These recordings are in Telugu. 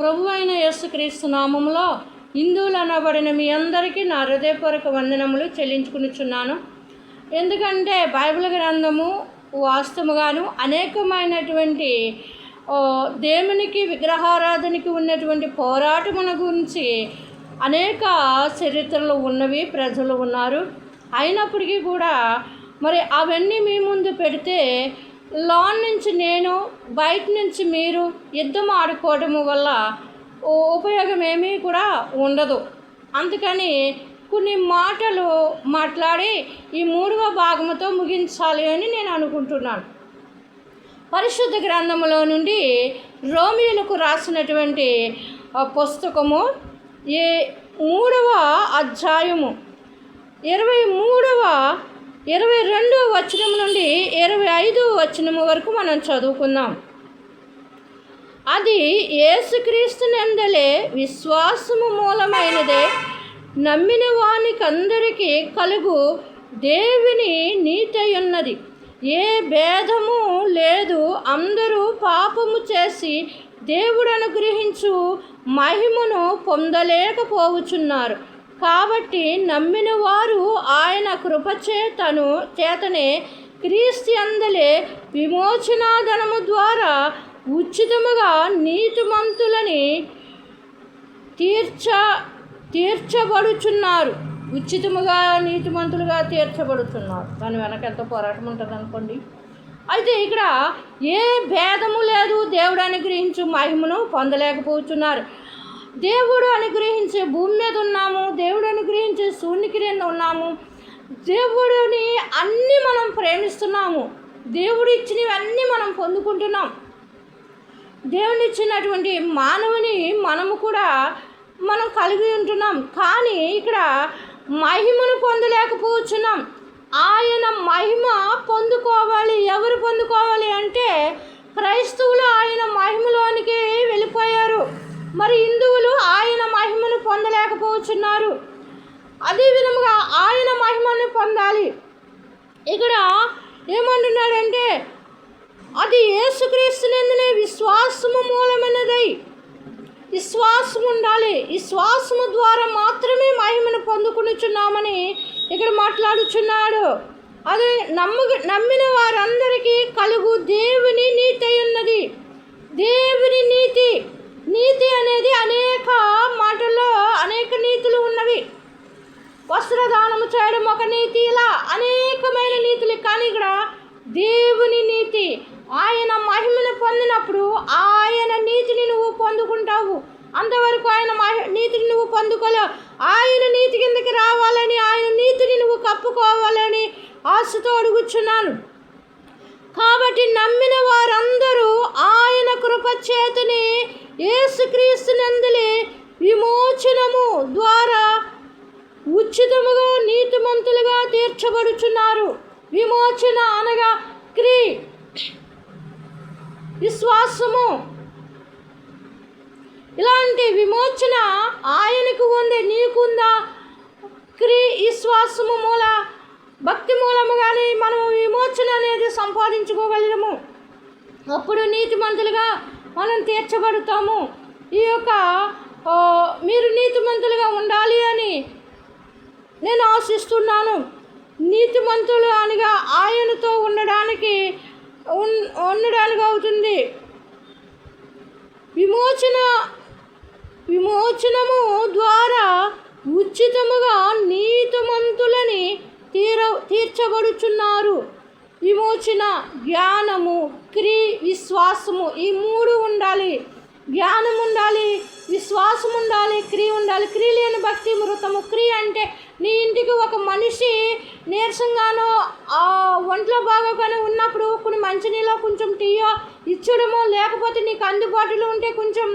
ప్రభు అయిన యేసుక్రీస్తు నామంలో హిందువులు అనబడిన మీ అందరికీ నా హృదయపూర్వక వందనములు చెల్లించుకునిచున్నాను. ఎందుకంటే బైబిల్ గ్రంథము వాస్తవముగాను అనేకమైనటువంటి దేవునికి విగ్రహారాధనకి ఉన్నటువంటి పోరాటముల గురించి అనేక చరిత్రలు ఉన్నవి ప్రజలు ఉన్నారు. అయినప్పటికీ కూడా మరి అవన్నీ మీ ముందు పెడితే లాన్ నుంచి నేను బయట నుంచి మీరు యుద్ధం ఆడుకోవడము వల్ల ఉపయోగం ఏమీ కూడా ఉండదు. అందుకని కొన్ని మాటలు మాట్లాడి ఈ మూడవ భాగముతో ముగించాలి అని నేను అనుకుంటున్నాను. పరిశుద్ధ గ్రంథములో నుండి రోమియోలకు రాసినటువంటి పుస్తకము ఏ మూడవ అధ్యాయము ఇరవై మూడవ ఇరవై రెండు వచనం నుండి ఇరవై ఐదు వచనము వరకు మనం చదువుకుందాం. అది యేసుక్రీస్తు నందలే విశ్వాసము మూలమైనదే. నమ్మిన వానికందరికీ కలుగు దేవుని నీతయున్నది. ఏ భేదము లేదు. అందరూ పాపము చేసి దేవుడు అనుగ్రహించు మహిమను పొందలేకపోవచున్నారు కాబట్టి నమ్మిన వారు ఆయన కృపచేతను చేతనే క్రీస్తు అందలే విమోచనాధనము ద్వారా ఉచితముగా నీతిమంతులని తీర్చ తీర్చబడుచున్నారు. ఉచితముగా నీతిమంతులుగా తీర్చబడుతున్నారు దాని వెనక ఎంత పోరాటం ఉంటుంది అనుకోండి అయితే ఇక్కడ ఏ భేదము లేదు. దేవుడు అనుగ్రహించు మహిమను పొందలేకపోతున్నారు. దేవుడు అనుగ్రహించే భూమి మీద ఉన్నాము దేవుడు అనుగ్రహించే సూర్యుని క్రింద ఉన్నాము. దేవుడిని అన్నీ మనం ప్రేమిస్తున్నాము. దేవుడు ఇచ్చినవి అన్నీ మనం పొందుకుంటున్నాం. దేవుని ఇచ్చినటువంటి మానవుని మనము కూడా మనం కలిగి ఉంటున్నాం. కానీ ఇక్కడ మహిమను పొందలేకపోతున్నాం ఆయన మహిమ పొందుకోవాలి ఎవరు పొందుకోవాలి అంటే క్రైస్తవులు ఆయన మహిమలోనికి వెళ్ళిపోయారు. మరి హిందువులు ఆయన మహిమను పొందలేకపోతున్నారు అదే విధముగా ఆయన మహిమను పొందాలి. ఇక్కడ ఏమంటున్నాడంటే అది యేసుక్రీస్తునందునే విశ్వాసము మూలమైనదై విశ్వాసం ఉండాలి. విశ్వాసము ద్వారా మాత్రమే మహిమను పొందుకునిచున్నామని ఇక్కడ మాట్లాడుచున్నాడు. అది నమ్ము నమ్మిన వారందరికీ కలుగు దేవుని నీతి ఉన్నది. దేవుని నీతి నీతి అనేది అనేక మాటల్లో అనేక నీతులు ఉన్నవి. వస్త్రదానము చేయడం ఒక నీతి ఇలా అనేకమైన నీతులు. కానీ ఇక్కడ దేవుని నీతి ఆయన మహిమను పొందినప్పుడు ఆయన నీతిని నువ్వు పొందుకుంటావు. అంతవరకు ఆయన మహి నీతిని నువ్వు పొందుకోలేవు. ఆయన నీతి కిందకి రావాలని ఆయన నీతిని నువ్వు కప్పుకోవాలని ఆశతో అడుగుచున్నాను. కాబట్టి నమ్మిన వారందరూ ఆయన కృప చేతని యేసుక్రీస్తునందులే విమోచనము ద్వారా ఉచితముగా నీతిమంతులుగా తీర్చబడుచున్నారు. విమోచన అనగా క్రీ విశ్వాసము. ఇలాంటి విమోచన ఆయనకు ఉంది నీకుందా? క్రీ విశ్వాసము మూల భక్తి మూలముగానే మనం విమోచన అనేది సంపాదించుకోగలము అప్పుడు నీతిమంతులుగా మనం తీర్చబడతాము. ఈ యొక్క మీరు నీతిమంతులుగా ఉండాలి అని నేను ఆశిస్తున్నాను. నీతిమంతులు అనగా ఆయనతో ఉండడానికి ఉన్- ఉండడానికి అవుతుంది. విమోచన విమోచనము ద్వారా ఉచితముగా నీతిమంతులని తీర తీర్చబడుచున్నారు. విమోచన జ్ఞానము క్రీ విశ్వాసము ఈ మూడు ఉండాలి. జ్ఞానం ఉండాలి విశ్వాసం ఉండాలి క్రీ ఉండాలి. క్రీ లేని భక్తి మృతము. క్రీ అంటే నీ ఇంటికి ఒక మనిషి నీరసంగానో ఆ ఒంట్లో బాగోగానే ఉన్నప్పుడు కొన్ని మంచినీళ్ళో కొంచెం టీయో ఇచ్చడమో లేకపోతే నీకు అందుబాటులో ఉంటే కొంచెం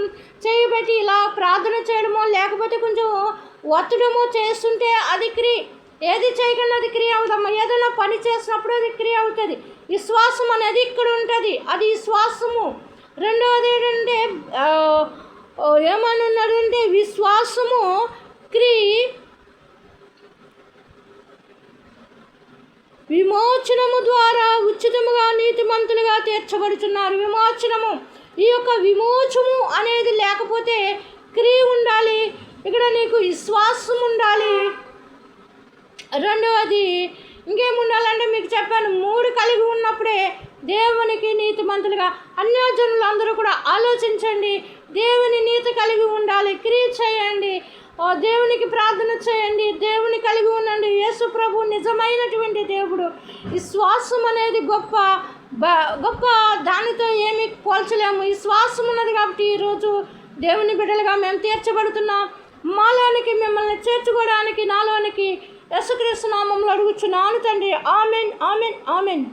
చేయబెట్టి ఇలా ప్రార్థన చేయడమో లేకపోతే కొంచెం ఒత్తడమో చేస్తుంటే అది క్రీ. ఏది చేయకుండా అది క్రియ అవుదమ్మా? ఏదైనా పని చేసినప్పుడు అది క్రియ అవుతుంది. విశ్వాసం అనేది ఇక్కడ ఉంటుంది. అది విశ్వాసము. రెండవది ఏంటంటే ఏమనున్నాడు అంటే విశ్వాసము క్రీ విమోచనము ద్వారా ఉచితముగా నీతిమంతులుగా తీర్చబడుతున్నారు. విమోచనము. ఈ యొక్క విమోచము అనేది లేకపోతే క్రీ ఉండాలి. ఇక్కడ నీకు విశ్వాసం ఉండాలి. రెండవది ఇంకేముండాలంటే మీకు చెప్పాను మూడు కలిగి ఉన్నప్పుడే దేవునికి నీతిమంతులుగా అన్యోజనులు అందరూ కూడా ఆలోచించండి. దేవుని నీతి కలిగి ఉండాలి క్రియ చేయండి. దేవునికి ప్రార్థన చేయండి దేవుని కలిగి ఉండండి. యేసు ప్రభు నిజమైనటువంటి దేవుడు. విశ్వాసం అనేది గొప్ప బ- గొప్ప దానితో ఏమి పోల్చలేము. విశ్వాసం ఉన్నది కాబట్టి ఈరోజు దేవుని బిడ్డలుగా మేము తీర్చబడుతున్నాం. మాలోనికి మిమ్మల్ని చేర్చుకోవడానికి నాలోనికి యశుక్రీస్తు నామంలో అడుగుచున్నాను తండ్రి. ఆమెన్ ఆమెన్ ఆమెన్.